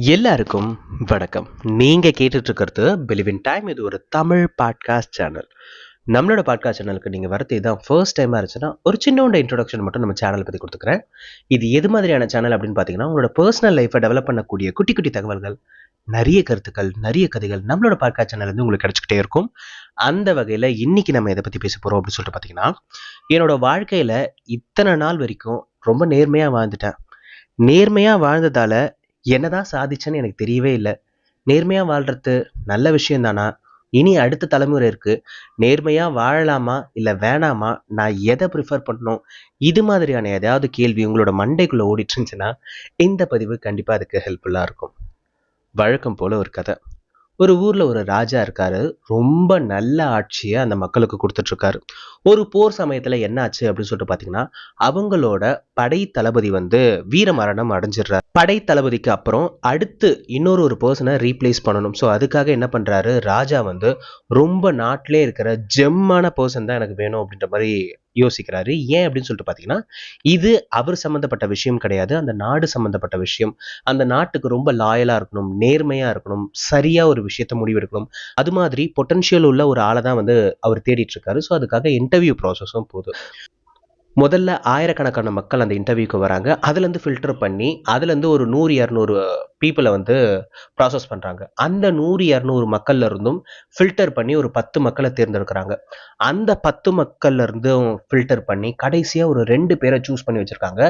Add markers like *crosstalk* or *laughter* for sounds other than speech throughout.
எல்லாருக்கும் வணக்கம். நீங்கள் கேட்டுட்ருக்கிறது பிலிவின் டைம் இது ஒரு தமிழ் பாட்காஸ்ட் சேனல் நம்மளோட பாட்காஸ்ட் சேனலுக்கு நீங்கள் வரது இதான் ஃபர்ஸ்ட் டைமாக இருந்துச்சுன்னா ஒரு சின்னோண்ட இன்ட்ரொடக்ஷன் மட்டும் நம்ம சேனலை பற்றி கொடுத்துக்கிறேன். இது எது மாதிரியான சேனல் அப்படின்னு பார்த்தீங்கன்னா உங்களோட பர்சனல் லைஃப்பை டெவலப் பண்ணக்கூடிய குட்டி குட்டி தகவல்கள் நிறைய கருத்துக்கள் நிறைய கதைகள் நம்மளோட பாட்காஸ்ட் சேனல் வந்து உங்களுக்கு கிடச்சிக்கிட்டே இருக்கும். அந்த வகையில் இன்றைக்கி நம்ம இதை பற்றி பேச போகிறோம் அப்படின்னு சொல்லிட்டு பார்த்தீங்கன்னா என்னோட வாழ்க்கையில் இத்தனை நாள் வரைக்கும் ரொம்ப நேர்மையாக வாழ்ந்துட்டேன். நேர்மையாக வாழ்ந்ததால் என்னதான் சாதிச்சேன்னு எனக்கு தெரியவே இல்லை. நேர்மையாக வாழ்றது நல்ல விஷயம் தானா இனி அடுத்த தலைமுறை இருக்குது நேர்மையாக வாழலாமா? இல்லை வேணாமா? நான் எதை ப்ரிஃபர் பண்ணணும்? இது மாதிரியான ஏதாவது கேள்வி உங்களோட மண்டைக்குள்ளே ஓடிட்டு இருந்துச்சுன்னா இந்த பதிவு கண்டிப்பாக அதுக்கு ஹெல்ப்ஃபுல்லாக இருக்கும். வழக்கம் போல் ஒரு கதை. ஒரு ஊரில் ஒரு ராஜா இருக்காரு. ரொம்ப நல்ல ஆட்சியை அந்த மக்களுக்கு கொடுத்துட்ருக்காரு. ஒரு போர் சமயத்துல என்னாச்சு அப்படின்னு சொல்லிட்டு பாத்தீங்கன்னா அவங்களோட படை தளபதி வந்து வீர மரணம் அடைஞ்சிடுறாரு. படை தளபதிக்கு அப்புறம் அடுத்து இன்னொரு ஒரு பர்சனை ரீப்ளேஸ் பண்ணணும். ஸோ அதுக்காக என்ன பண்றாரு? ராஜா வந்து ரொம்ப நாட்டிலே இருக்கிற ஜெம்மான பர்சன் தான் எனக்கு வேணும் அப்படின்ற மாதிரி யோசிக்கிறாரு. ஏன் அப்படின்னு சொல்லிட்டு பார்த்தீங்கன்னா இது அவர் சம்மந்தப்பட்ட விஷயம் கிடையாது. அந்த நாடு சம்மந்தப்பட்ட விஷயம். அந்த நாட்டுக்கு ரொம்ப லாயலாக இருக்கணும் நேர்மையாக இருக்கணும் சரியாக ஒரு விஷயத்த முடிவெடுக்கணும். அது மாதிரி பொட்டன்ஷியல் உள்ள ஒரு ஆளை தான் வந்து அவர் தேடிட்டு இருக்காரு. ஸோ அதுக்காக என் இன்டர்வியூ ப்ராசஸும் போகுது முதல்ல ஆயிரக்கணக்கான மக்கள் அந்த இன்டர்வியூக்கு வராங்க. அதுலேருந்து ஃபில்டர் பண்ணி அதுலேருந்து ஒரு நூறு இரநூறு பீப்புளை வந்து ப்ராசஸ் பண்ணுறாங்க அந்த நூறு இரநூறு மக்கள்ல இருந்தும் ஃபில்டர் பண்ணி ஒரு பத்து மக்களை தேர்ந்தெடுக்கிறாங்க. அந்த பத்து மக்கள்ல இருந்தும் ஃபில்டர் பண்ணி கடைசியாக ஒரு ரெண்டு பேரை சூஸ் பண்ணி வச்சுருக்காங்க.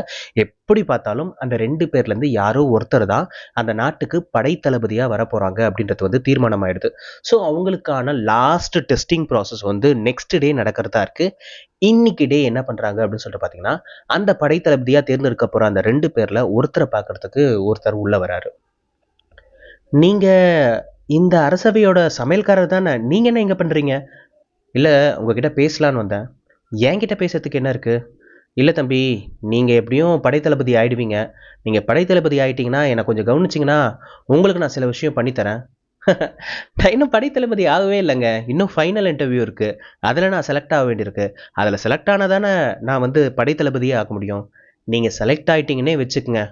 எப்படி பார்த்தாலும் அந்த ரெண்டு பேர்லேருந்து யாரோ ஒருத்தர் தான் அந்த நாட்டுக்கு படைத்தளபதியாக வர போகிறாங்க அப்படின்றது வந்து தீர்மானம் ஆயிடுது ஸோ அவங்களுக்கான லாஸ்ட் டெஸ்டிங் ப்ராசஸ் வந்து நெக்ஸ்ட் டே நடக்கிறதா இருக்குது இன்னைக்கு டே என்ன பண்ணுறாங்க அப்படின்னு சொல்லிட்டு பார்த்தீங்கன்னா அந்த படைத்தளபதியாக தேர்ந்தெடுக்க போகிற அந்த ரெண்டு பேரில் ஒருத்தரை பார்க்கறதுக்கு ஒருத்தர் உள்ள வராரு. நீங்கள் இந்த அரசவையோட சமையல்காரர் தானே நீங்கள் என்ன இங்கே பண்ணுறீங்க இல்லை உங்ககிட்ட பேசலான்னு வந்தேன். என்கிட்ட பேசுறதுக்கு என்ன இருக்குது இல்லை தம்பி நீங்கள் எப்படியும் படைத்தளபதி ஆயிடுவீங்க. நீங்கள் படைத்தளபதி ஆயிட்டீங்கன்னா என்னை கொஞ்சம் கவனிச்சிங்கன்னா உங்களுக்கு நான் சில விஷயம் பண்ணித்தரேன். நான் இன்னும் படைத்தளபதி ஆகவே இல்லைங்க. இன்னும் ஃபைனல் இன்டர்வியூ இருக்குது அதில் நான் செலக்ட் ஆக வேண்டியிருக்கு. அதில் செலக்ட் ஆனால் நான் வந்து படைத்தளபதியே ஆக முடியும். நீங்கள் செலக்ட் ஆகிட்டீங்கன்னே வச்சுக்கோங்க.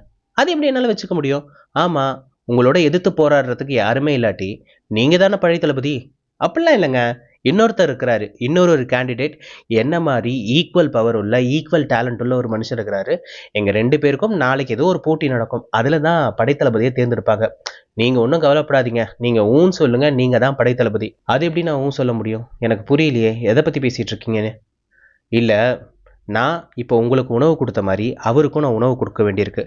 அது எப்படி என்னால் வச்சுக்க முடியும்? ஆமாம் உங்களோட எதிர்த்து போராடுறதுக்கு யாருமே இல்லாட்டி நீங்கள் தானே படைத்தளபதி அப்படிலாம் இல்லைங்க. இன்னொருத்தர் இருக்கிறாரு இன்னொரு ஒரு கேண்டிடேட் என்ன மாதிரி ஈக்குவல் பவர் உள்ள ஈக்குவல் டேலண்ட் உள்ள ஒரு மனுஷன் இருக்கிறாரு. எங்கள் ரெண்டு பேருக்கும் நாளைக்கு ஏதோ ஒரு போட்டி நடக்கும். அதில் தான் படைத்தளபதியை தேர்ந்தெடுப்பாங்க. நீங்கள் ஒன்றும் கவலைப்படாதீங்க. நீங்கள் ஊன் சொல்லுங்கள் நீங்கள் தான் படைத்தளபதி. அது எப்படி நான் ஊன் சொல்ல முடியும்? எனக்கு புரியலையே. எதை பற்றி பேசிகிட்டு இருக்கீங்கன்னு? இல்லை நான் இப்போ உங்களுக்கு உணவு கொடுத்த மாதிரி அவருக்கும் நான் உணவு கொடுக்க வேண்டியிருக்கு.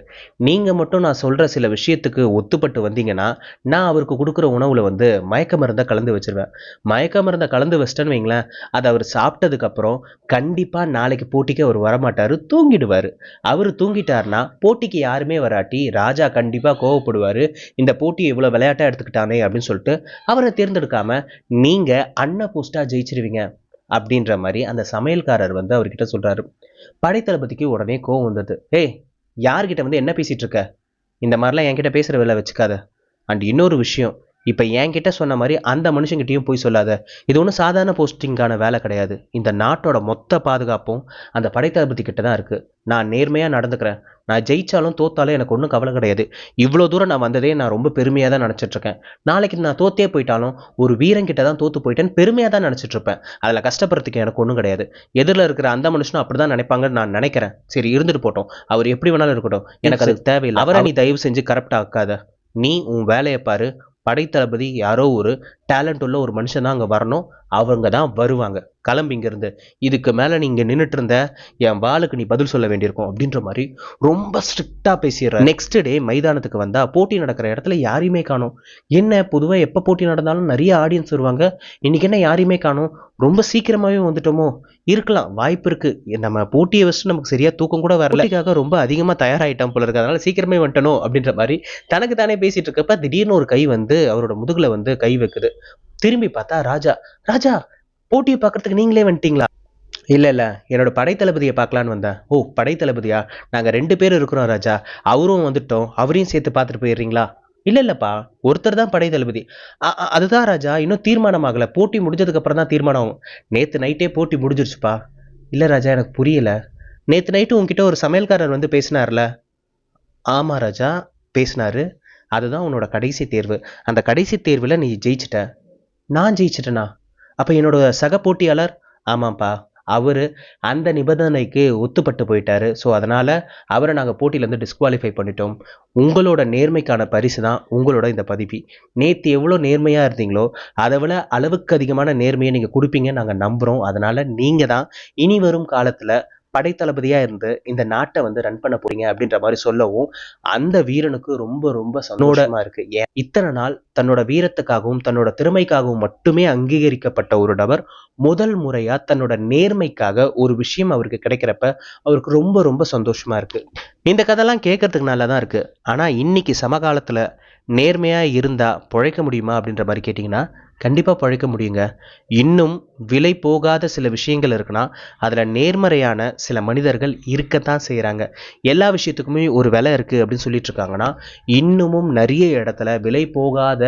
நீங்கள் மட்டும் நான் சொல்கிற சில விஷயத்துக்கு ஒத்துப்பட்டு வந்தீங்கன்னா நான் அவருக்கு கொடுக்குற உணவில் வந்து மயக்க மருந்தை கலந்து வச்சிருவேன். மயக்க மருந்தை கலந்து வச்சிட்டேன்னு வைங்களேன் அதை அவர் சாப்பிட்டதுக்கப்புறம் கண்டிப்பாக நாளைக்கு போட்டிக்கு அவர் வரமாட்டார் தூங்கிடுவார். அவர் தூங்கிட்டார்னா போட்டிக்கு யாருமே வராட்டி ராஜா கண்டிப்பாக கோவப்படுவார் இந்த போட்டியை இவ்வளோ விளையாட்டாக எடுத்துக்கிட்டானே அப்படின்னு சொல்லிட்டு அவரை தேர்ந்தெடுக்காமல் நீங்கள் அன்ன போஸ்ட்டாக ஜெயிச்சிருவீங்க. அப்படின்ற மாதிரி அந்த சமையல்காரர் வந்து அவர்கிட்ட சொல்கிறாரு படைத்தளபதிக்கு உடனே கோவம் வந்தது. ஏய் யார்கிட்ட வந்து என்ன பேசிகிட்டு இருக்க? இந்த மாதிரிலாம் என்கிட்ட பேசுகிற வேலை வச்சுக்காத. அண்ட் இன்னொரு விஷயம் இப்போ என்கிட்ட சொன்ன மாதிரி அந்த மனுஷங்கிட்டையும் போய் சொல்லாத. இது ஒன்றும் சாதாரண போஸ்டிங்கான வேலை கிடையாது. இந்த நாட்டோட மொத்த பாதுகாப்பும் அந்த படைத்தளபதி கிட்ட தான் இருக்குது நான் நேர்மையாக நடந்துக்கிறேன். நான் ஜெயிச்சாலும் தோத்தாலும் எனக்கு ஒன்றும் கவலை கிடையாது. இவ்வளோ தூரம் நான் வந்ததே நான் ரொம்ப பெருமையாக தான் நினச்சிட்டு இருக்கேன் நாளைக்கு நான் தோத்தே போயிட்டாலும் ஒரு வீரங்கிட்ட தான் தோத்து போயிட்டேன்னு பெருமையாக தான் நினச்சிட்டு இருப்பேன் அதில் கஷ்டப்படுறதுக்கு எனக்கு ஒன்றும் கிடையாது. எதிரில் இருக்கிற அந்த மனுஷனும் அப்படி தான் நினைப்பாங்கன்னு நான் நினைக்கிறேன். சரி இருந்துட்டு போட்டோம் அவர் எப்படி வேணாலும் இருக்கட்டும். எனக்கு அதுக்கு தேவையில்லை. அவரை நீ தயவு செஞ்சு கரெக்டாக ஆக்காத நீ உன் வேலையை பாரு. படைத்தளபதி யாரோ ஒரு டேலண்ட் உள்ள ஒரு மனுஷன் தான் அங்கே வரணும். அவங்க தான் வருவாங்க. கிளம்பி இங்கேருந்து. இதுக்கு மேலே நீ இங்கே நின்றுட்டு இருந்த என் வாளுக்கு நீ பதில் சொல்ல வேண்டியிருக்கும் அப்படின்ற மாதிரி ரொம்ப ஸ்ட்ரிக்டாக பேசிடுற. நெக்ஸ்ட் டே மைதானத்துக்கு வந்தால் போட்டி நடக்கிற இடத்துல யாரையுமே காணும். என்ன பொதுவாக எப்போ போட்டி நடந்தாலும் நிறைய ஆடியன்ஸ் வருவாங்க. இன்னைக்கு என்ன யாரையுமே காணும். ரொம்ப சீக்கிரமாகவே வந்துட்டோமோ? இருக்கலாம் வாய்ப்பு இருக்குது நம்ம போட்டியை வச்சுட்டு நமக்கு சரியாக தூக்கம் கூட வரலக்காக ரொம்ப அதிகமாக தயாராகிட்டோம் போல இருக்கு. அதனால் சீக்கிரமே வந்துட்டணும் அப்படின்ற மாதிரி தனக்கு தானே பேசிகிட்டு இருக்கப்ப திடீர்னு ஒரு கை வந்து அவரோட முதுகில் வந்து கை வைக்குது. திரும்பி பார்த்தா ராஜா ராஜா போட்டியை பார்க்கறதுக்கு நீங்களே வந்துட்டீங்களா? இல்லை இல்லை. என்னோட படைத்தளபதியை பார்க்கலான்னு வந்தேன். ஓ படைத்தளபதியா? நாங்கள் ரெண்டு பேர் இருக்கிறோம் ராஜா. அவரும் வந்துட்டோம். அவரையும் சேர்த்து பார்த்துட்டு போயிடுறீங்களா? இல்லை இல்லைப்பா. ஒருத்தர் தான் படைத்தளபதி. தளபதி அதுதான் ராஜா. இன்னும் தீர்மானம் ஆகலை. போட்டி முடிஞ்சதுக்கப்புறம் தான் தீர்மானம் ஆகும். நேற்று நைட்டே போட்டி முடிஞ்சிருச்சுப்பா. இல்லை ராஜா எனக்கு புரியலை. நேற்று நைட்டு உங்ககிட்ட ஒரு சமையல்காரர் வந்து பேசினார்ல? ஆமாம் ராஜா. பேசினார். அதுதான் உன்னோட கடைசி தேர்வு. அந்த கடைசி தேர்வில் நீ ஜெயிச்சிட்ட. நான் ஜெயிச்சிட்டேனா? அப்போ என்னோட சக போட்டியாளர் ஆமாம்ப்பா அவர் அந்த நிபந்தனைக்கு ஒத்துப்பட்டு போயிட்டாரு. ஸோ அதனால் அவரை நாங்கள் போட்டியிலேருந்து டிஸ்குவாலிஃபை பண்ணிட்டோம். உங்களோட நேர்மைக்கான பரிசு தான் உங்களோட இந்த பதவி நேற்று எவ்வளோ நேர்மையாக இருந்தீங்களோ அதை விட அளவுக்கு அதிகமான நேர்மையை நீங்கள் கொடுப்பீங்க நாங்கள் நம்புகிறோம் அதனால் நீங்கள் தான் இனி வரும் காலத்தில் படைத்தளபதியாக இருந்து இந்த நாட்டை வந்து ரன் பண்ண போறீங்க அப்படின்ற மாதிரி சொல்லவும் அந்த வீரனுக்கு ரொம்ப ரொம்ப சந்தோஷமா இருக்கு. ஏன்? இத்தனை நாள் தன்னோட வீரத்துக்காகவும் தன்னோட திறமைக்காகவும் மட்டுமே அங்கீகரிக்கப்பட்ட ஒரு நபர் முதல் முறையா தன்னோட நேர்மைக்காக ஒரு விஷயம் அவருக்கு கிடைக்கிறப்ப அவருக்கு ரொம்ப ரொம்ப சந்தோஷமா இருக்கு. இந்த கதைலாம் கேட்கறதுக்கு நல்லா தான் இருக்கு. ஆனா இன்னைக்கு சமகாலத்துல நேர்மையா இருந்தா பிழைக்க முடியுமா அப்படின்ற மாதிரி கேட்டிங்கன்னா கண்டிப்பாக பழைக்க முடியுங்க. இன்னும் விலை போகாத சில விஷயங்கள் இருக்குன்னா அதில் நேர்மறையான சில மனிதர்கள் இருக்கத்தான் செய்கிறாங்க எல்லா விஷயத்துக்குமே ஒரு விலை இருக்குது அப்படின்னு சொல்லிட்டு இருக்காங்கன்னா இன்னமும் நிறைய இடத்துல விலை போகாத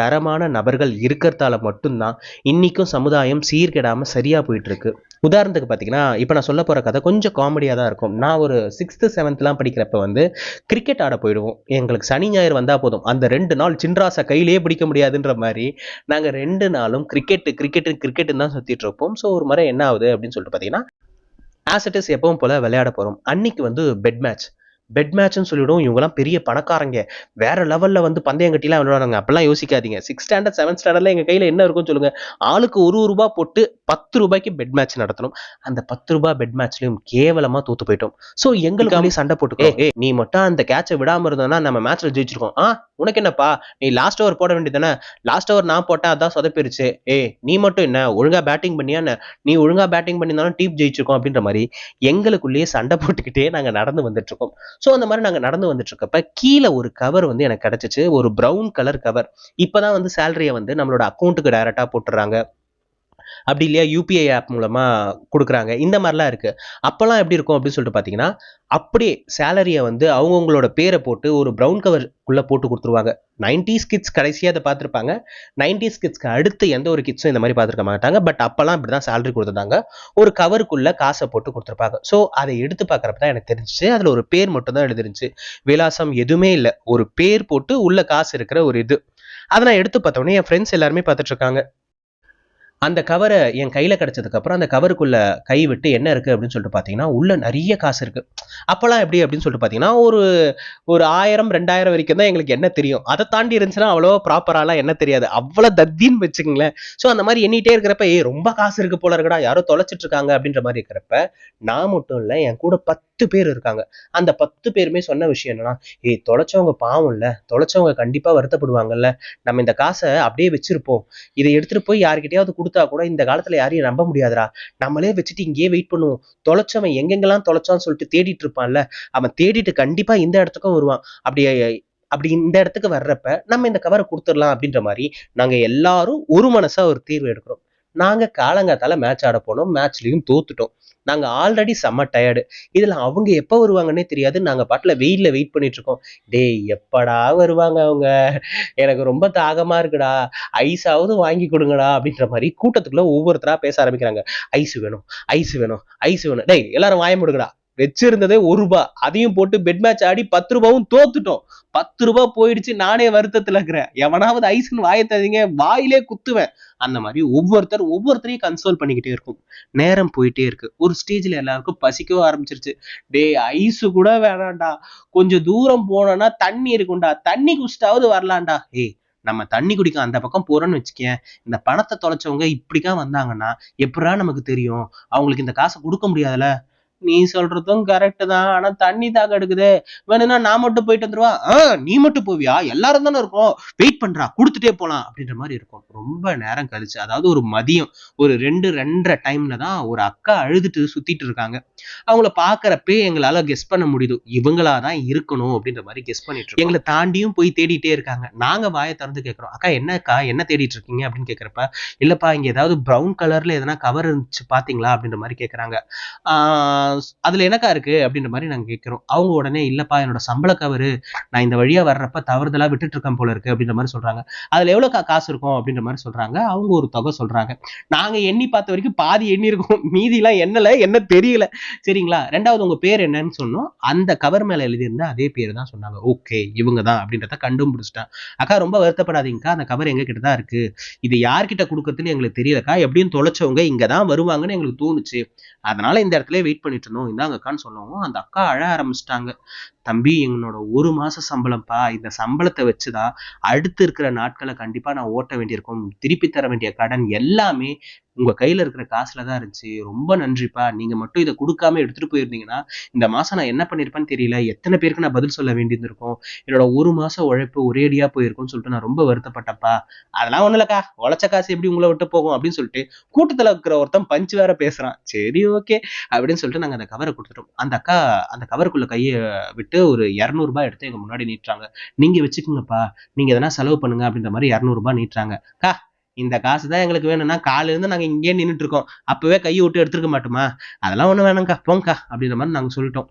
தரமான நபர்கள் இருக்கிறதால மட்டும்தான் இன்றைக்கும் சமுதாயம் சீர்கெடாமல் சரியாக போயிட்டுருக்கு. உதாரணத்துக்கு பார்த்தீங்கன்னா இப்போ நான் சொல்ல போகிற கதை கொஞ்சம் காமெடியாக தான் இருக்கும். நான் ஒரு சிக்ஸ்த்து செவன்த்லாம் படிக்கிறப்ப வந்து கிரிக்கெட் ஆட போயிடுவோம். எங்களுக்கு சனி ஞாயிறு வந்தால் போதும். அந்த ரெண்டு நாள் சின்ராசை கையிலேயே பிடிக்க முடியாதுன்ற மாதிரி நாங்கள் ரெண்டு நாளும் கிரிக்கெட்டு கிரிக்கெட்டு கிரிக்கெட்டுன்னு தான் சுற்றிட்டு இருப்போம். ஸோ ஒரு முறை என்ன ஆகுது அப்படின்னு சொல்லிட்டு பார்த்தீங்கன்னா ஆஸ் எப்பவும் போல் விளையாட போகிறோம் அன்னைக்கு வந்து பெட் மேட்ச் பெட் மேட்ச்னு சொல்லிவிடும் இவங்கெல்லாம் பெரிய பணக்காரங்க. வேற லெவலில் வந்து பந்தயம் கட்டிலாம் விளையாடுறாங்க அப்பெல்லாம் யோசிக்காதீங்க. சிக்ஸ் ஸ்டாண்டர்ட் செவன்த் ஸ்டாண்டர்டில் எங்கள் கையில் என்ன இருக்கும்னு சொல்லுங்க. ஆளுக்கு ஒரு ரூபா போட்டு பத்து ரூபாய்க்கு பெட் மேட்ச் நடத்தணும். அந்த பத்து ரூபாய் பெட் மேட்ச்லையும் கேவலமாக தோத்து போயிட்டோம். ஸோ எங்களுக்காலே சண்டை போட்டுக்கோ. ஏ நீ மட்டும் அந்த கேட்சை விடாம இருந்தோம்னா நம்ம மேட்ச்ல ஜெயிச்சிருக்கோம். ஆ உனக்கு என்னப்பா? நீ லாஸ்ட் ஓவர் போட வேண்டியதானே லாஸ்ட் ஓவர் நான் போட்டேன் அதான் சொதப்பிருச்சு. ஏ நீ மட்டும் என்ன? ஒழுங்கா பேட்டிங் பண்ணியா என்ன? நீ ஒழுங்கா பேட்டிங் பண்ணியிருந்தாலும் டீம் ஜெயிச்சிருக்கோம் அப்படின்ற மாதிரி எங்களுக்குள்ளேயே சண்டை போட்டுக்கிட்டே நாங்கள் நடந்து வந்துட்டு இருக்கோம். ஸோ அந்த மாதிரி நாங்கள் நடந்து வந்துட்டு இருக்கப்ப கீழே ஒரு கவர் வந்து எனக்கு கிடச்சிச்சு. ஒரு ப்ரௌன் கலர் கவர் இப்போ தான் வந்து சேலரியை வந்து நம்மளோட அக்கௌண்ட்டுக்கு டைரெக்டாக போட்டுறாங்க அப்படி இல்லையா? யூபிஐ ஆப் மூலமாக கொடுக்குறாங்க. இந்த மாதிரிலாம் இருக்குது அப்போல்லாம் எப்படி இருக்கும் அப்படின்னு சொல்லிட்டு பார்த்தீங்கன்னா அப்படியே சேலரியை வந்து அவங்கவுங்களோட பேரை போட்டு ஒரு ப்ரௌன் கவர்க்குள்ளே போட்டு கொடுத்துருவாங்க. நைன்டிஸ் கிட்ஸ் கடைசியாக அதை பார்த்துருப்பாங்க. நைன்டிஸ் கிட்ஸ்க்கு அடுத்து எந்த ஒரு கிட்ஸும் இந்த மாதிரி பார்த்துருக்க மாட்டாங்க. பட் அப்போல்லாம் இப்படி தான் சேலரி கொடுத்துருந்தாங்க. ஒரு கவருக்குள்ளே காசை போட்டு கொடுத்துருப்பாங்க. ஸோ அதை எடுத்து பார்க்குறப்ப தான் எனக்கு தெரிஞ்சிச்சு. அதில் ஒரு பேர் மட்டும் தான் எழுதிருந்துச்சு. விலாசம் எதுவுமே இல்லை. ஒரு பேர் போட்டு உள்ள காசு இருக்கிற ஒரு இது. அதை நான் எடுத்து பார்த்தோன்னே என் ஃப்ரெண்ட்ஸ் எல்லாருமே பார்த்துட்ருக்காங்க அந்த கவரை என் கையில் கிடச்சதுக்கப்புறம் அந்த கவருக்குள்ள கை விட்டு என்ன இருக்குது அப்படின்னு சொல்லிட்டு பார்த்தீங்கன்னா உள்ள நிறைய காசு இருக்குது அப்போல்லாம் எப்படி அப்படின்னு சொல்லிட்டு பார்த்தீங்கன்னா ஒரு ஒரு ஆயிரம் ரெண்டாயிரம் வரைக்கும் தான் எங்களுக்கு என்ன தெரியும். அதை தாண்டி இருந்துச்சுன்னா அவ்வளோ ப்ராப்பராலாம் என்ன தெரியாது. அவ்வளோ தத்தின்னு வச்சுக்கங்களேன். ஸோ அந்த மாதிரி எண்ணிட்டே இருக்கிறப்ப ஏ ரொம்ப காசு இருக்குது போல இருக்கடா. யாரோ தொலைச்சிட்டு இருக்காங்க. அப்படின்ற மாதிரி இருக்கிறப்ப நான் மட்டும் இல்லை என் கூட பத்து பேர் இருக்காங்க. அந்த பத்து பேருமே சொன்ன விஷயம் என்னன்னா ஏ தொலைச்சவங்க பாவம் இல்லை. தொலைச்சவங்க கண்டிப்பாக வருத்தப்படுவாங்கல்ல. நம்ம இந்த காசை அப்படியே வச்சிருப்போம். இதை எடுத்துகிட்டு போய் யார்கிட்டயாவது கொடுத்து கூட இந்த காலத்துல யாரையும் நம்ப முடியாதுடா. நம்மளே வச்சுட்டு இங்கேயே வெயிட் பண்ணுவோம். தொலைச்சவன் எங்கெங்கெல்லாம் தொலைச்சான்னு சொல்லிட்டு தேடிட்டு இருப்பான்ல அவன் தேடிட்டு கண்டிப்பா இந்த இடத்துக்கும் வருவான். அப்படி அப்படி இந்த இடத்துக்கு வர்றப்ப நம்ம இந்த கவரை கொடுத்துடலாம் அப்படின்ற மாதிரி நாங்க எல்லாரும் ஒரு மனசா ஒரு தீர்வு எடுக்கிறோம். நாங்க காலங்காத்தால மேட்ச் ஆட போனோம் மேட்ச்லயும் தோத்துட்டோம். நாங்கள் ஆல்ரெடி செம்ம டயர்டு இதில் அவங்க எப்போ வருவாங்கன்னே தெரியாது. நாங்கள் பாட்டில் வெயிலில் வெயிட் பண்ணிகிட்ருக்கோம் டேய் எப்படா வருவாங்க அவங்க? எனக்கு ரொம்ப தாகமாக இருக்குடா. ஐஸாவது வாங்கி கொடுங்கடா அப்படின்ற மாதிரி கூட்டத்துக்குள்ளே ஒவ்வொருத்தராக பேச ஆரம்பிக்கிறாங்க. ஐஸ் வேணும் ஐஸ் வேணும் ஐஸ் வேணும். டேய் எல்லாரும் வாய முடுங்கடா. வச்சிருந்ததே ஒரு ரூபாய் அதையும் போட்டு பெட் மேட்ச் ஆடி பத்து ரூபாவும் தோத்துட்டோம். பத்து ரூபாய் போயிடுச்சு நானே வருத்தத்துல இருக்கிறேன். எவனாவது ஐஸ்னு வாயத்தாதீங்க வாயிலே குத்துவேன். அந்த மாதிரி ஒவ்வொருத்தர் ஒவ்வொருத்தரையும் கன்சோல் பண்ணிக்கிட்டே இருக்கும். நேரம் போயிட்டே இருக்கு. ஒரு ஸ்டேஜ்ல எல்லாருக்கும் பசிக்கவும் ஆரம்பிச்சிருச்சு. டேய் ஐஸு கூட வேணாம்டா. கொஞ்சம் தூரம் போனோம்னா தண்ணி இருக்கும்டா. தண்ணி குடிச்சிட்டாவது வரலாம்டா. ஏய் நம்ம தண்ணி குடிக்க அந்த பக்கம் போறோம்னு வச்சுக்கேன். இந்த பணத்தை தொலைச்சவங்க இப்படிக்கா வந்தாங்கன்னா எப்படா நமக்கு தெரியும்? அவங்களுக்கு இந்த காசை கொடுக்க முடியாதுல்ல? நீ சொல்றதும் கரெக்ட் தான். ஆனா தண்ணி தாக எடுக்குது. வேணும்னா நான் மட்டும் போயிட்டு வந்துருவா? ஆ நீ மட்டும் போவியா? எல்லாரும் தானே இருக்கும். வெயிட் பண்றா. கொடுத்துட்டே போலாம். அப்படின்ற மாதிரி இருக்கும். ரொம்ப நேரம் கழிச்சு அதாவது ஒரு மதியம் ஒரு ரெண்டு ரெண்டரை டைம்ல தான் ஒரு அக்கா அழுதுட்டு சுத்திட்டு இருக்காங்க. அவங்கள பாக்குறப்பே எங்களால கெஸ் பண்ண முடியுது. இவங்களா தான் இருக்கணும் அப்படின்ற மாதிரி கெஸ் பண்ணிட்டு இருக்கோம். எங்களை தாண்டியும் போய் தேடிட்டே இருக்காங்க. நாங்க வாயை திறந்து கேட்கறோம் அக்கா என்னக்கா என்ன தேடிட்டு இருக்கீங்க? அப்படின்னு கேக்குறப்ப இல்லப்பா இங்க ஏதாவது ப்ரௌன் கலர்ல எதனா கவர் இருந்துச்சு பாத்தீங்களா? அப்படின்ற மாதிரி கேக்குறாங்க. ஆஹ் அதில் எனக்கா இருக்கு அப்படின்ற மாதிரி நாங்கள் கேட்குறோம் அவங்க உடனே இல்லைப்பா என்னோட சம்பள கவரு. நான் இந்த வழியாக வர்றப்ப தவறுதலா விட்டுட்டு இருக்கேன் போல இருக்கு அப்படின்ற மாதிரி சொல்றாங்க. அதில் எவ்வளோக்கா காசு இருக்கும் அப்படின்ற மாதிரி சொல்றாங்க. அவங்க ஒரு தொகை சொல்றாங்க. நாங்கள் எண்ணி பார்த்த வரைக்கும் பாதி எண்ணி இருக்கோம். *laughs* மீதி என்னல என்ன தெரியல. சரிங்களா? ரெண்டாவது உங்கள் பேர் என்னன்னு சொன்னோம். அந்த கவர் மேலே எழுதியிருந்த அதே பேர் தான் சொன்னாங்க. ஓகே இவங்க தான் அப்படின்றத கண்டுபிடிச்சிட்டேன் அக்கா ரொம்ப வருத்தப்படாதீங்கக்கா. அந்த கவர் எங்ககிட்ட தான் இருக்கு. இது யார்கிட்ட கொடுக்கறதுன்னு எங்களுக்கு தெரியலக்கா. எப்படியும் தொலைச்சவங்க இங்கே தான் வருவாங்கன்னு எங்களுக்கு தோணுச்சு. அதனால இந்த இடத்துல வெயிட் பண்ணிட்டு இருந்தோம். இந்தாங்க அக்கான்னு சொன்னோம் அந்த அக்கா அழ ஆரம்பிச்சிட்டாங்க. தம்பி எங்களோட ஒரு மாச சம்பளம்ப்பா. இந்த சம்பளத்தை வச்சுதான் அடுத்து இருக்கிற நாட்களை கண்டிப்பா நான் ஓட்ட வேண்டியிருக்கும். திருப்பி தர வேண்டிய கடன் எல்லாமே உங்க கையில இருக்கிற காசுல தான் இருந்துச்சு. ரொம்ப நன்றிப்பா. நீங்க மட்டும் இதை கொடுக்காம எடுத்துட்டு போயிருந்தீங்கன்னா இந்த மாசம் நான் என்ன பண்ணிருப்பேன்னு தெரியல. எத்தனை பேருக்கு நான் பதில் சொல்ல வேண்டியிருந்திருக்கும்? என்னோட ஒரு மாசம் உழைப்பு ஒரேடியா போயிருக்கும்னு சொல்லிட்டு நான் ரொம்ப வருத்தப்பட்டப்பா அதெல்லாம் ஒண்ணும் இல்லக்கா. உழைச்ச காசு எப்படி உங்களை விட்டு போகும் அப்படின்னு சொல்லிட்டு கூட்டத்துல இருக்கிற ஒருத்தன் பஞ்சு வேற பேசுறான். சரி ஓகே அப்படின்னு சொல்லிட்டு நாங்க அந்த கவரை கொடுத்துட்டோம். அந்த அக்கா அந்த கவருக்குள்ள கையை விட்டு ஒரு இரநூறுபா எடுத்து எங்கள் முன்னாடி நீட்டுறாங்க. நீங்கள் வச்சுக்கோங்கப்பா. நீங்கள் எதனா செலவு பண்ணுங்க அப்படின்ற மாதிரி இரநூறுபா நீட்டுறாங்க. கா இந்த காசு தான் எங்களுக்கு வேணும்னா காலையில இருந்து இங்கேயே நின்றுட்டு இருக்கோம். அப்போவே கையை விட்டு எடுத்துருக்க மாட்டோமா? அதெல்லாம் ஒன்றும் வேணாங்க்கா போங்கக்கா அப்படின்ற மாதிரி நாங்கள் சொல்லிட்டோம்.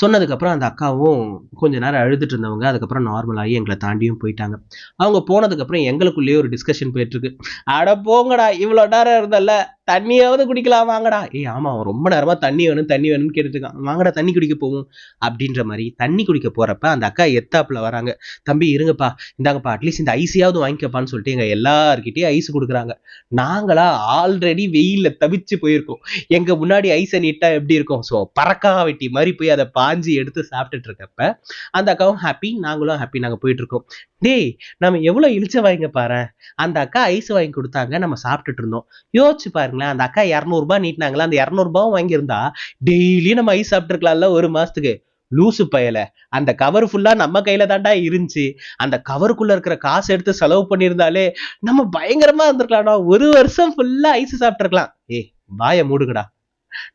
சொன்னதுக்கப்புறம் அந்த அக்காவும் கொஞ்ச நேரம் அழுதுட்டு இருந்தவங்க அதுக்கப்புறம் நார்மலாகி எங்களை தாண்டியும் போயிட்டாங்க. அவங்க போனதுக்கப்புறம் எங்களுக்குள்ளேயே ஒரு டிஸ்கஷன் போயிட்டு இருக்கு அட போங்கடா இவ்வளோ நேரம் இருந்தல்ல தண்ணியாவது குடிக்கலாம் வாங்கடா. ஏய் ஆமா அவன் ரொம்ப நேரமா தண்ணி வேணும் தண்ணி வேணும்னு கேட்டுட்டு வாங்கடா தண்ணி குடிக்க போவோம் அப்படின்ற மாதிரி தண்ணி குடிக்க போறப்ப அந்த அக்கா எத்தாப்புல வராங்க. தம்பி இருங்கப்பா. இந்தாங்கப்பா அட்லீஸ்ட் இந்த ஐஸையாவது வாங்கிக்கப்பான்னு சொல்லிட்டு எங்க எல்லாருக்கிட்டேயும் ஐஸ் கொடுக்குறாங்க. நாங்களா ஆல்ரெடி வெயில்ல தவிச்சு போயிருக்கோம். எங்க முன்னாடி ஐஸை நீட்டா எப்படி இருக்கும்? ஸோ பறக்கா வெட்டி மாதிரி போய் அதை பாஞ்சி எடுத்து சாப்பிட்டுட்டு இருக்கப்ப அந்த அக்காவும் ஹாப்பி நாங்களும் ஹாப்பி நாங்க போயிட்டு இருக்கோம் டேய் நம்ம எவ்வளோ இழிச்ச வாங்க பாரு அந்த அக்கா ஐஸ் வாங்கி கொடுத்தாங்க நம்ம சாப்பிட்டுட்டு இருந்தோம் யோசிச்சு பாருங்களேன் அந்த அக்கா இரநூறுபா நீட்டினாங்களா? அந்த இரநூறுபாவும் வாங்கியிருந்தா டெய்லி நம்ம ஐஸ் சாப்பிட்டுருக்கலாம்ல ஒரு மாசத்துக்கு. லூசு பயல. அந்த கவர் ஃபுல்லா நம்ம கையில தாண்டா இருந்துச்சு. அந்த கவருக்குள்ள இருக்கிற காசு எடுத்து செலவு பண்ணியிருந்தாலே நம்ம பயங்கரமா இருந்திருக்கலாம்டா. ஒரு வருஷம் ஃபுல்லா ஐஸ் சாப்பிட்டுருக்கலாம். ஏய் வாய மூடுகடா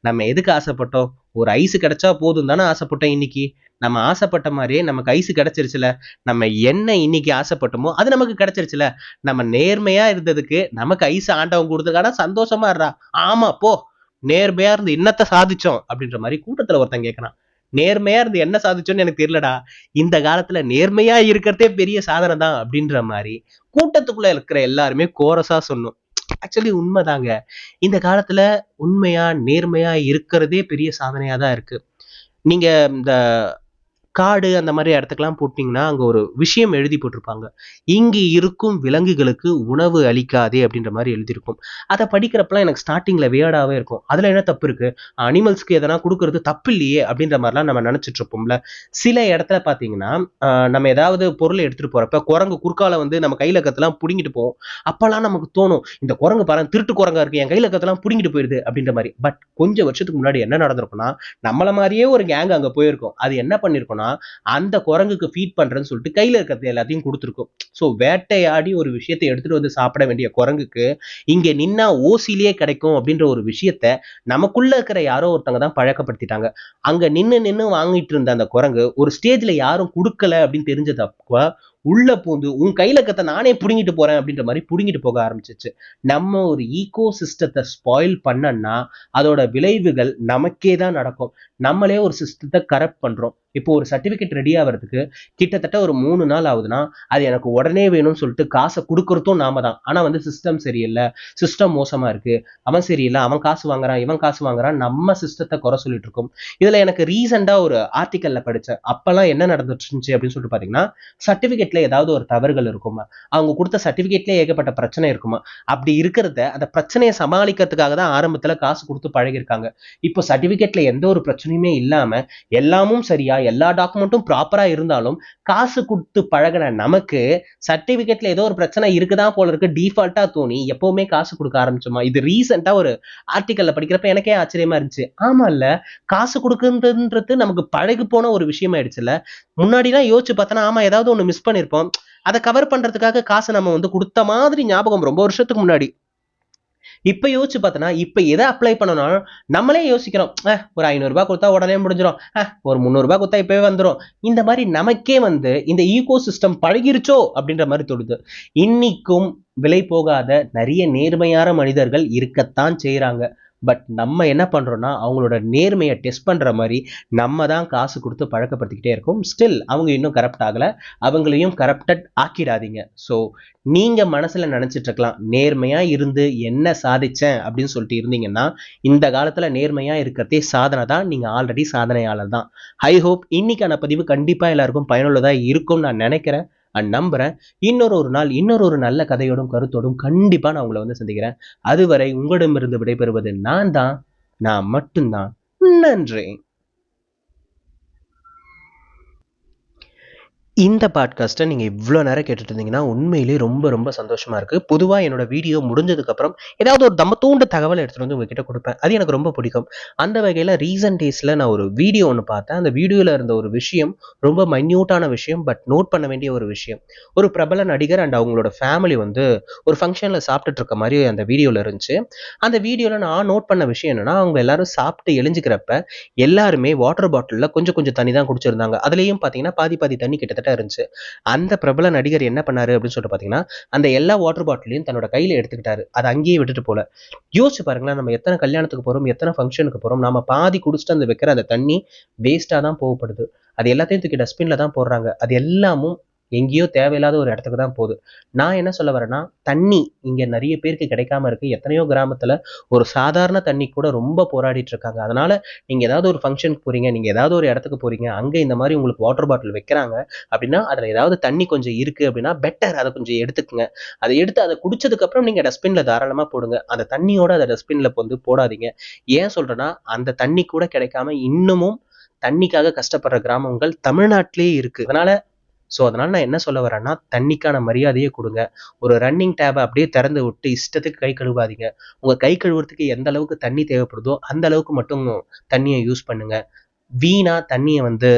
நம்ம எதுக்கு ஆசைப்பட்டோம்? ஒரு ஐஸ் கிடைச்சா போதும் தானே ஆசைப்பட்டோம் இன்னைக்கு? நம்ம ஆசைப்பட்ட மாதிரியே நமக்கு ஐஸ் கிடைச்சிருச்சுல. நம்ம என்ன இன்னைக்கு ஆசைப்பட்டோமோ அது நமக்கு கிடைச்சிருச்சுல. நம்ம நேர்மையா இருந்ததுக்கு நமக்கு ஐஸ் ஆண்டவன் கொடுத்ததுக்கான சந்தோஷமா இருறா ஆமா போ. நேர்மையா இருந்து என்னத்தை சாதிச்சோம் அப்படின்ற மாதிரி கூட்டத்துல ஒருத்தன் கேட்கறான் நேர்மையா இருந்து என்ன சாதிச்சோன்னு எனக்கு தெரியலடா. இந்த காலத்துல நேர்மையா இருக்கிறதே பெரிய சாதனை தான் அப்படின்ற மாதிரி கூட்டத்துக்குள்ள இருக்கிற எல்லாருமே கோரஸா சொன்னோம். ஆக்சுவலி உண்மைதாங்க. இந்த காலத்துல உண்மையா நேர்மையா இருக்கிறதே பெரிய சாதனையா தான் இருக்கு. நீங்க இந்த காடு அந்த மாதிரி இடத்துக்குலாம் போட்டிங்கன்னா அங்கே ஒரு விஷயம் எழுதி போட்டிருப்பாங்க. இங்கு இருக்கும் விலங்குகளுக்கு உணவு அளிக்காதே அப்படின்ற மாதிரி எழுதியிருக்கும். அதை படிக்கிறப்பெல்லாம் எனக்கு ஸ்டார்டிங்கில் வேர்டாகவே இருக்கும். அதில் என்ன தப்பு இருக்குது அனிமல்ஸ்க்கு எதனா கொடுக்கறது தப்பு இல்லையே அப்படின்ற மாதிரிலாம் நம்ம நினச்சிட்டு இருப்போம்ல சில இடத்துல பார்த்தீங்கன்னா நம்ம ஏதாவது பொருளை எடுத்துகிட்டு போகிறப்ப குரங்கு குறுக்கால வந்து நம்ம கையில் கத்தெல்லாம் பிடுங்கிட்டு போவோம் அப்போல்லாம் நமக்கு தோணும் இந்த குரங்கு பாரு திருட்டு குரங்கா இருக்குது என் கையில் கத்தெல்லாம் பிடுங்கிட்டு போயிடுது அப்படின்ற மாதிரி. பட் கொஞ்சம் வருஷத்துக்கு முன்னாடி என்ன நடந்திருக்கும்னா நம்மள மாதிரியே ஒரு கேங் அங்கே போயிருக்கும். அது என்ன பண்ணிருக்கோம்னா அந்த குரங்குக்கு ஃபீட் பண்றேன்னு சொல்லிட்டு கையில இருக்கிறது எல்லாத்தையும் கொடுத்துருக்கும். ஸோ வேட்டையாடி ஒரு விஷயத்தை எடுத்துட்டு வந்து சாப்பிட வேண்டிய குரங்குக்கு இங்க நின்னா ஓசிலேயே கிடைக்கும் அப்படின்ற ஒரு விஷயத்த நமக்குள்ள இருக்கிற யாரோ ஒருத்தவங்க தான் பழக்கப்படுத்திட்டாங்க. அங்க நின்று நின்று வாங்கிட்டு இருந்த அந்த குரங்கு ஒரு ஸ்டேஜ்ல யாரும் கொடுக்கல அப்படின்னு தெரிஞ்சதப்ப உள்ள பூந்து உன் கையில கத்த நானே புடுங்கிட்டு போறேன் அப்படின்ற மாதிரி புடுங்கிட்டு போக ஆரம்பிச்சிச்சு நம்ம ஒரு ஈகோ சிஸ்டத்தை ஸ்பாயில் பண்ணன்னா அதோட விளைவுகள் நமக்கே தான் நடக்கும். நம்மளே ஒரு சிஸ்டத்தை கரெக்ட் பண்றோம். இப்போ ஒரு சர்டிபிகேட் ரெடி ஆகிறதுக்கு கிட்டத்தட்ட ஒரு மூணு நாள் ஆகுதுன்னா அது எனக்கு உடனே வேணும்னு சொல்லிட்டு காசை கொடுக்கறதும் நாம தான். ஆனா வந்து சிஸ்டம் சரியில்லை. சிஸ்டம் மோசமா இருக்கு. அவன் சரியில்லை. அவன் காசு வாங்குறான். இவன் காசு வாங்குறான். நம்ம சிஸ்டத்தை குறை சொல்லிட்டு இருக்கோம். இதுல எனக்கு ரீசெண்டா ஒரு ஆர்டிக்கல்ல படிச்சேன். அப்பெல்லாம் என்ன நடந்துட்டு இருந்துச்சு அப்படின்னு சொல்லிட்டு பாத்தீங்கன்னா சர்டிபிகேட்ல ஏதாவது ஒரு தவறுகள் இருக்குமா? அவங்க கொடுத்த சர்டிபிகேட்ல ஏகப்பட்ட பிரச்சனை இருக்குமா? அப்படி இருக்கிறத அந்த பிரச்சனையை சமாளிக்கிறதுக்காக தான் ஆரம்பத்துல காசு கொடுத்து பழகிருக்காங்க இப்போ சர்டிபிகேட்ல எந்த ஒரு பிரச்சனையுமே இல்லாம எல்லாமும் சரியா எல்லா டாக்குமெண்ட்டும் ப்ராப்பரா இருந்தாலும் காசு கொடுத்து பழகின நமக்கு சர்டிபிகேட்ல ஏதோ ஒரு பிரச்சனை இருக்குதான் போல இருக்கு டிஃபால்ட்டாக தோணி எப்பவுமே காசு கொடுக்க ஆரம்பிச்சோமா? இது ரீசெண்டாக ஒரு ஆர்டிக்கல்ல படிக்கிறப்ப எனக்கே ஆச்சரியமா இருந்துச்சு. ஆமா இல்ல காசு கொடுக்குறதுன்றது நமக்கு பழகு போன ஒரு விஷயம் ஆயிடுச்சுல்ல முன்னாடிலாம் யோசிச்சு பார்த்தோன்னா ஆமா ஏதாவது ஒன்று மிஸ் பண்ணி பண்ணிருப்போம் அதை கவர் பண்றதுக்காக காசை நம்ம வந்து கொடுத்த மாதிரி ஞாபகம் ரொம்ப வருஷத்துக்கு முன்னாடி. இப்ப யோசிச்சு பார்த்தோன்னா இப்ப எதை அப்ளை பண்ணணும் நம்மளே யோசிக்கிறோம். ஒரு ஐநூறுரூபா கொடுத்தா உடனே முடிஞ்சிடும் ஒரு முந்நூறு ரூபாய் கொடுத்தா இப்பவே வந்துடும் இந்த மாதிரி நமக்கே வந்து இந்த ஈகோ சிஸ்டம் பழகிருச்சோ அப்படின்ற மாதிரி தொடுது இன்னிக்கும் விலை போகாத நிறைய நேர்மையான மனிதர்கள் இருக்கத்தான் செய்கிறாங்க பட் நம்ம என்ன பண்ணுறோன்னா அவங்களோட நேர்மையை டெஸ்ட் பண்ணுற மாதிரி நம்ம தான் காசு கொடுத்து பழக்கப்படுத்திக்கிட்டே இருக்கோம். ஸ்டில் அவங்க இன்னும் கரப்ட் ஆகலை. அவங்களையும் கரப்டட் ஆக்கிடாதீங்க. ஸோ நீங்கள் மனசில் நினச்சிட்ருக்கலாம் நேர்மையாக இருந்து என்ன சாதித்தேன் அப்படின்னு சொல்லிட்டு இருந்தீங்கன்னா இந்த காலத்தில் நேர்மையாக இருக்கிறதே சாதனை தான். நீங்கள் ஆல்ரெடி சாதனையாளர் தான். ஐ ஹோப் இன்னைக்கான பதிவு கண்டிப்பாக எல்லாருக்கும் பயனுள்ளதாக இருக்கும்னு நான் நினைக்கிறேன். அண்ட் நம்புகிறேன் இன்னொரு ஒரு நாள் இன்னொரு ஒரு நல்ல கதையோடும் கருத்தோடும் கண்டிப்பாக நான் உங்களை வந்து சந்திக்கிறேன். அதுவரை உங்களிடமிருந்து விடைபெறுவது நான் தான் நான் மட்டும்தான். நன்றி. இந்த பாட்காஸ்ட்டை நீங்கள் இவ்வளோ நேரம் கேட்டுட்டு இருந்தீங்கன்னா உண்மையிலேயே ரொம்ப ரொம்ப சந்தோஷமாக இருக்குது பொதுவாக என்னோட வீடியோ முடிஞ்சதுக்கப்புறம் ஏதாவது ஒரு தம்ம தூண்டு தகவல் எடுத்துகிட்டு வந்து உங்ககிட்ட கொடுப்பேன். அது எனக்கு ரொம்ப பிடிக்கும். அந்த வகையில் ரீசன்ட் டேஸில் நான் ஒரு வீடியோ ஒன்று பார்த்தேன். அந்த வீடியோவில் இருந்த ஒரு விஷயம் ரொம்ப மைன்யூட்டான விஷயம் பட் நோட் பண்ண வேண்டிய ஒரு விஷயம். ஒரு பிரபல நடிகர் அண்ட் அவங்களோட ஃபேமிலி வந்து ஒரு ஃபங்க்ஷனில் சாப்பிட்டுட்டு இருக்க மாதிரி அந்த வீடியோவில் இருந்துச்சு. அந்த வீடியோவில் நான் நோட் பண்ண விஷயம் என்னென்னா அவங்க எல்லாரும் சாப்பிட்டு எழிஞ்சிக்கிறப்ப எல்லாருமே வாட்டர் பாட்டிலில் கொஞ்சம் கொஞ்சம் தண்ணி தான் குடிச்சிருந்தாங்க. அதுலேயும் பார்த்தீங்கன்னா பாதி பாதி தண்ணி கிட்டத்தட்ட இருந்துச்சு. அந்த பிரபல நடிகர் என்ன பண்ணாரு அப்படின்னு சொல்லிட்டு பார்த்தீங்கன்னா அந்த எல்லா வாட்டர் பாட்டிலையும் தன்னோட கையில் எடுத்துக்கிட்டாரு. அதை அங்கேயே விட்டுட்டு போல. யோசிச்சு பாருங்களேன் நம்ம எத்தனை கல்யாணத்துக்கு போகிறோம் எத்தனை ஃபங்க்ஷனுக்கு போகிறோம் நம்ம பாதி குடிச்சிட்டு அந்த வைக்கிற அந்த தண்ணி வேஸ்ட்டாக தான் போகப்படுது. அது எல்லாத்தையும் தூக்கி டஸ்ட்பினில் தான் போடுறாங்க. அது எல்லாமும் எங்கேயோ தேவையில்லாத ஒரு இடத்துக்கு தான் போகுது. நான் என்ன சொல்ல வரேன்னா தண்ணி இங்கே நிறைய பேருக்கு கிடைக்காம இருக்கு. எத்தனையோ கிராமத்தில் ஒரு சாதாரண தண்ணி கூட ரொம்ப போராடிட்டு இருக்காங்க. அதனால நீங்கள் ஏதாவது ஒரு ஃபங்க்ஷனுக்கு போகிறீங்க நீங்கள் ஏதாவது ஒரு இடத்துக்கு போகிறீங்க அங்கே இந்த மாதிரி உங்களுக்கு வாட்டர் பாட்டில் வைக்கிறாங்க அப்படின்னா அதில் ஏதாவது தண்ணி கொஞ்சம் இருக்குது அப்படின்னா பெட்டர் அதை கொஞ்சம் எடுத்துக்கங்க. அதை எடுத்து அதை குடிச்சதுக்கப்புறம் நீங்கள் டஸ்ட்பினில் தாராளமாக போடுங்க. அந்த தண்ணியோட அதை டஸ்ட்பினில் வந்து போடாதீங்க. ஏன் சொல்கிறேன்னா அந்த தண்ணி கூட கிடைக்காம இன்னமும் தண்ணிக்காக கஷ்டப்படுற கிராமங்கள் தமிழ்நாட்டிலேயே இருக்குது அதனால ஸோ அதனால் நான் என்ன சொல்ல வரேன்னா தண்ணிக்கான மரியாதையை கொடுங்க. ஒரு ரன்னிங் டேபை அப்படியே திறந்து விட்டு இஷ்டத்துக்கு கை கழுவாதீங்க. உங்கள் கை கழுவுறதுக்கு எந்த அளவுக்கு தண்ணி தேவைப்படுதோ அந்த அளவுக்கு மட்டும் தண்ணியை யூஸ் பண்ணுங்க. வீணா தண்ணியை வந்து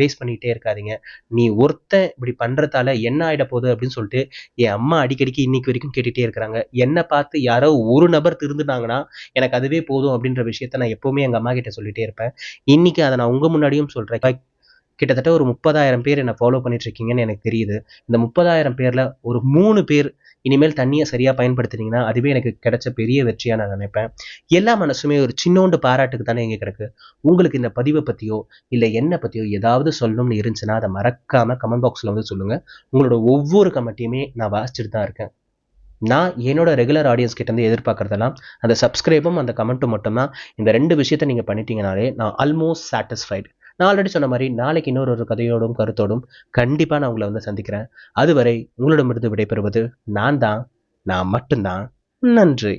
வேஸ்ட் பண்ணிகிட்டே இருக்காதீங்க. நீ ஒருத்தன் இப்படி பண்ணுறதால என்ன ஆகிட போகுது அப்படின்னு சொல்லிட்டு என் அம்மா அடிக்கடிக்கு இன்னைக்கு வரைக்கும் கேட்டுகிட்டே இருக்கிறாங்க. என்னை பார்த்து யாரோ ஒரு நபர் திருந்துட்டாங்கன்னா எனக்கு அதுவே போதும் அப்படின்ற விஷயத்த நான் எப்போவுமே எங்கள் அம்மா கிட்ட சொல்லிகிட்டே இருப்பேன். இன்னைக்கு அதை நான் உங்கள் முன்னாடியும் சொல்கிறேன் கிட்டத்தட்ட ஒரு முப்பதாயிரம் பேர் என்னை ஃபாலோ பண்ணிட்டு இருக்கீங்கன்னு எனக்கு தெரியுது. இந்த முப்பதாயிரம் பேரில் ஒரு மூணு பேர் இனிமேல் தண்ணியை சரியாக பயன்படுத்துனீங்கன்னா அதுவே எனக்கு கிடைச்ச பெரிய வெற்றியாக நான் நினைப்பேன். எல்லா மனசுமே ஒரு சின்னோண்டு பாராட்டுக்கு தானே எங்கே கிடக்கு. உங்களுக்கு இந்த பதிவை பற்றியோ இல்லை என்ன பற்றியோ ஏதாவது சொல்லணும்னு இருந்துச்சுன்னா அதை மறக்காமல் கமெண்ட் பாக்ஸில் வந்து சொல்லுங்கள் உங்களோட ஒவ்வொரு கமெண்ட்டையுமே நான் வாசிச்சுட்டு தான் இருக்கேன். நான் என்னோட ரெகுலர் ஆடியன்ஸ் கிட்டேருந்து எதிர்பார்க்குறதெல்லாம் அந்த சப்ஸ்கிரைபும் அந்த கமெண்ட்டும் மட்டும்தான். இந்த ரெண்டு விஷயத்தை நீங்கள் பண்ணிட்டீங்கனாலே நான் ஆல்மோஸ்ட் சாட்டிஸ்ஃபைடு நான் ஆல்ரெடி சொன்ன மாதிரி நாளைக்கு இன்னொரு ஒரு கதையோடும் கருத்தோடும் கண்டிப்பாக நான் உங்களை வந்து சந்திக்கிறேன். அதுவரை உங்களிடமிருந்து விடைபெறுவது நான் தான் நான் மட்டும்தான். நன்றி.